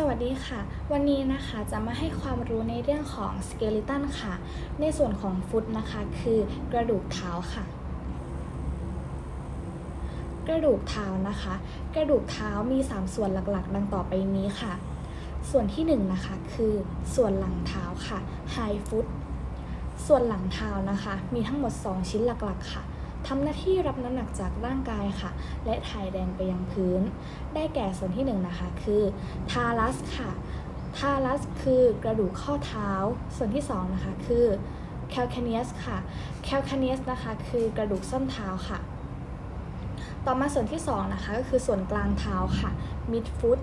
สวัสดีค่ะ วันนี้นะคะจะมาให้ความรู้ในเรื่องของสเกลิตันค่ะ ในส่วนของฟุตนะคะคือกระดูกเท้าค่ะ กระดูกเท้านะคะ กระดูกเท้ามี 3 ส่วนหลักๆ ดังต่อไปนี้ค่ะ ส่วนที่1นงนะคะคือส่วนหลังเท้าค่ะ high foot ส่วนหลังเท้านะคะ มีทั้งหมด 2 ชิ้นหลักๆค่ะ ทำหน้าที่รับน้ำหนักจากร่างกายค่ะ และถ่ายแรงไปยังพื้น ได้แก่ส่วนที่1นงนะคะคือทารัสค่ะทารัสคือกระดูกข้อเท้า ส่วนที่2นะคะคือแคลคเนียสค่ะแคลคเนียสนะคะคือกระดูกส้นเท้าค่ะ ต่อมาส่วนที่2นะคะก็คือส่วนกลางเท้าค่ะ mid foot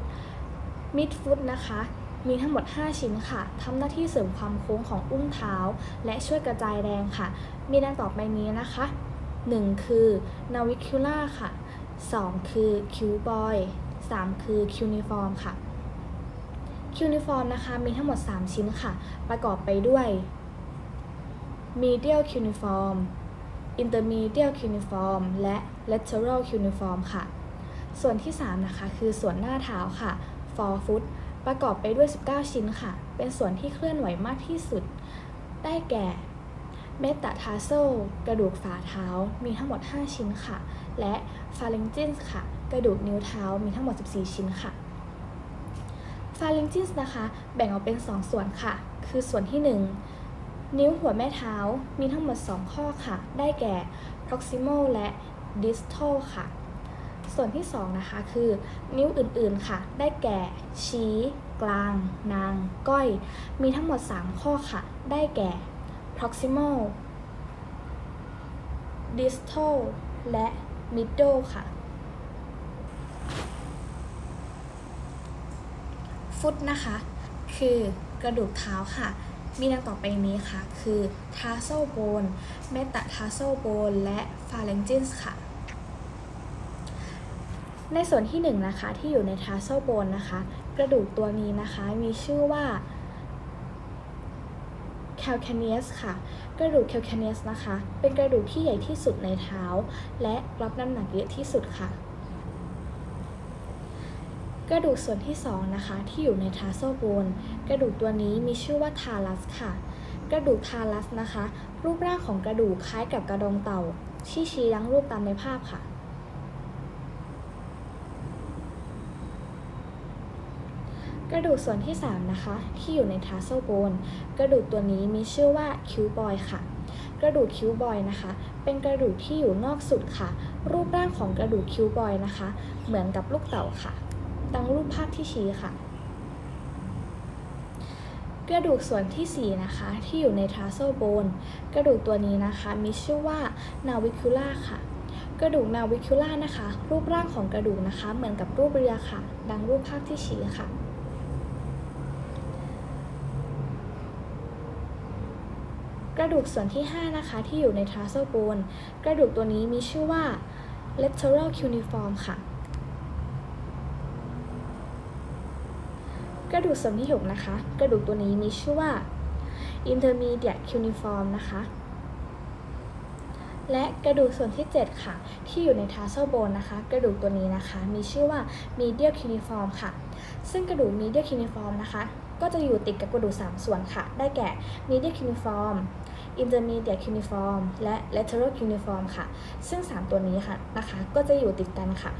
mid foot นะคะมีทั้งหมด 5 ชิ้นค่ะ ทำหน้าที่เสริมความโค้งของอุ้งเท้า และช่วยกระจายแรงค่ะ มีดังต่อไปนี้นะคะ 1 คือ navicular ค่ะ 2 คือ cuboid 3 คือ cuneiform ค่ะ cuneiform นะคะ มีทั้งหมด 3 ชิ้นค่ะ ประกอบไปด้วย medial cuneiform intermedial cuneiform และ lateral cuneiform ค่ะ ส่วนที่ 3 นะคะ คือส่วนหน้าเท้าค่ะ forefoot ประกอบไปด้วย 19 ชิ้นค่ะ เป็นส่วนที่เคลื่อนไหวมากที่สุด ได้แก่ เมตาทาโซกระดูกฝ่าเท้ามีทั้งหมด 5 ชิ้นค่ะ และฟาเลงจินส์ค่ะ กระดูกนิ้วเท้ามีทั้งหมด 14 ชิ้นค่ะฟาเลงจินส์นะคะ แบ่งออกเป็น 2 ส่วนค่ะ คือส่วนที่ 1 นิ้วหัวแม่เท้ามีทั้งหมด 2 ข้อค่ะ ได้แก่ proximal และ distal ค่ะ ส่วนที่ 2 นะคะ คือนิ้วอื่นๆค่ะ ได้แก่ ชี้ กลาง นาง ก้อย มีทั้งหมด 3 ข้อค่ะ ได้แก่ proximal distal และ middle ค่ะ ฟุตนะคะ คือกระดูกเท้าค่ะ มีดังต่อไปนี้ค่ะ คือ tarsal bone metatarsal bone และ phalanges ค่ะ ในส่วนที่1นงนะคะ ที่อยู่ใน tarsal bone นะคะ กระดูกตัวนี้นะคะ มีชื่อว่า calcaneus ค่ะ กระดูก calcaneus นะคะ เป็นกระดูกที่ใหญ่ที่สุดในเท้า และรับน้ำหนักเยอะที่สุดค่ะ กระดูกส่วนที่ 2 นะคะ ที่อยู่ใน tarsal bone กระดูกตัวนี้มีชื่อว่า talus ค่ะ กระดูก talus นะคะ รูปร่างของกระดูกคล้ายกับกระดองเต่าที่ชี้ดังรูปตามในภาพค่ะ กระดูกส่วนที่ 3 นะคะ ที่อยู่ใน tarsal bone กระดูกตัวนี้มีชื่อว่า cuboid ค่ะ กระดูก cuboid นะคะ เป็นกระดูกที่อยู่นอกสุดค่ะ รูปร่างของกระดูก cuboid นะคะ เหมือนกับลูกเต่าค่ะดังรูปภาพที่ชี้ค่ะ กระดูกส่วนที่ 4 นะคะ ที่อยู่ใน tarsal bone กระดูกตัวนี้นะคะมีชื่อว่า navicular ค่ะกระดูก navicular นะคะ รูปร่างของกระดูกนะคะ เหมือนกับรูปเรือค่ะ ดังรูปภาพที่ชี้ค่ะ กระดูกส่วนที่ 5 นะคะ ที่อยู่ใน tarsal bone กระดูกตัวนี้มีชื่อว่า lateral cuneiform ค่ะ กระดูกส่วนที่ 6 นะคะ กระดูกตัวนี้มีชื่อว่า intermediate cuneiform นะคะ และกระดูกส่วนที่ 7 ค่ะ ที่อยู่ใน tarsal bone นะคะ กระดูกตัวนี้นะคะ มีชื่อว่า medial cuneiform ค่ะ ซึ่งกระดูก medial cuneiform นะคะ ก็จะอยู่ติดกับกระดูก3ส่วนค่ะ ได้แก่ medial cuneiform intermediate cuneiform และ lateral cuneiform ค่ะ ซึ่ง 3 ตัวนี้ค่ะนะคะ ก็จะอยู่ติดกันค่ะ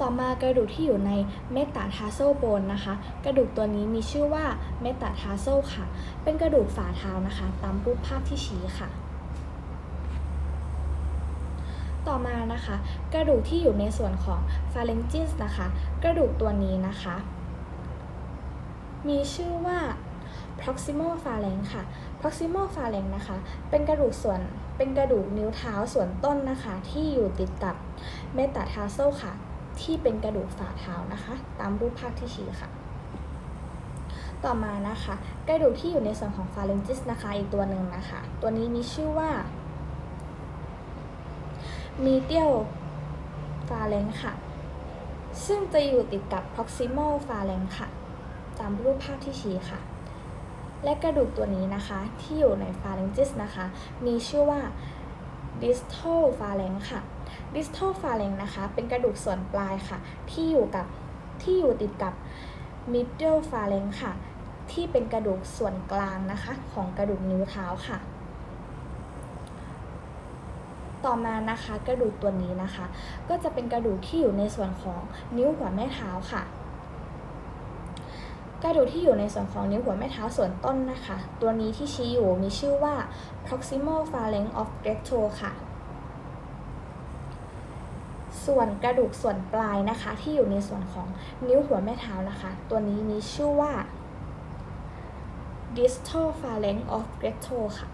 ต่อมากระดูกที่อยู่ใน metatarsal bone นะคะ กระดูกตัวนี้มีชื่อว่า metatarsal ค่ะ เป็นกระดูกฝ่าเท้านะคะ ตามรูปภาพที่ชี้ค่ะ ต่อมานะคะ กระดูกที่อยู่ในส่วนของ phalanges นะคะ กระดูกตัวนี้นะคะ มีชื่อว่า proximal phalanx ค่ะ proximal phalanx นะคะ เป็นกระดูกส่วน เป็นกระดูกนิ้วเท้าส่วนต้นนะคะ ที่อยู่ติดกับ metatarsal ค่ะ ที่เป็นกระดูกฝ่าเท้านะคะ ตามรูปภาพที่ชี้ค่ะ ต่อมานะคะ กระดูกที่อยู่ในส่วนของ phalanges นะคะ อีกตัวหนึ่งนะคะ ตัวนี้มีชื่อว่า medial phalanx ค่ะ ซึ่งจะอยู่ติดกับ proximal phalanx ค่ะ ตามรูปภาพที่ชี้ค่ะ และกระดูกตัวนี้นะคะ ที่อยู่ใน phalanges นะคะ มีชื่อว่า distal phalanx ค่ะ distal phalanx นะคะ เป็นกระดูกส่วนปลายค่ะ ที่อยู่กับที่อยู่ติดกับ middle phalanx ค่ะ ที่เป็นกระดูกส่วนกลางนะคะ ของกระดูกนิ้วเท้าค่ะ ต่อมานะคะกระดูกตัวนี้นะคะ ก็จะเป็นกระดูกที่อยู่ในส่วนของนิ้วหัวแม่เท้าค่ะ กระดูกที่อยู่ในส่วนของนิ้วหัวแม่เท้าส่วนต้นนะคะ ตัวนี้ที่ชี้อยู่มีชื่อว่า proximal phalanx of recto ค่ะส่วนกระดูกส่วนปลายนะคะ ที่อยู่ในส่วนของนิ้วหัวแม่เท้านะคะ ตัวนี้มีชื่อว่า distal phalanx of recto ค่ะ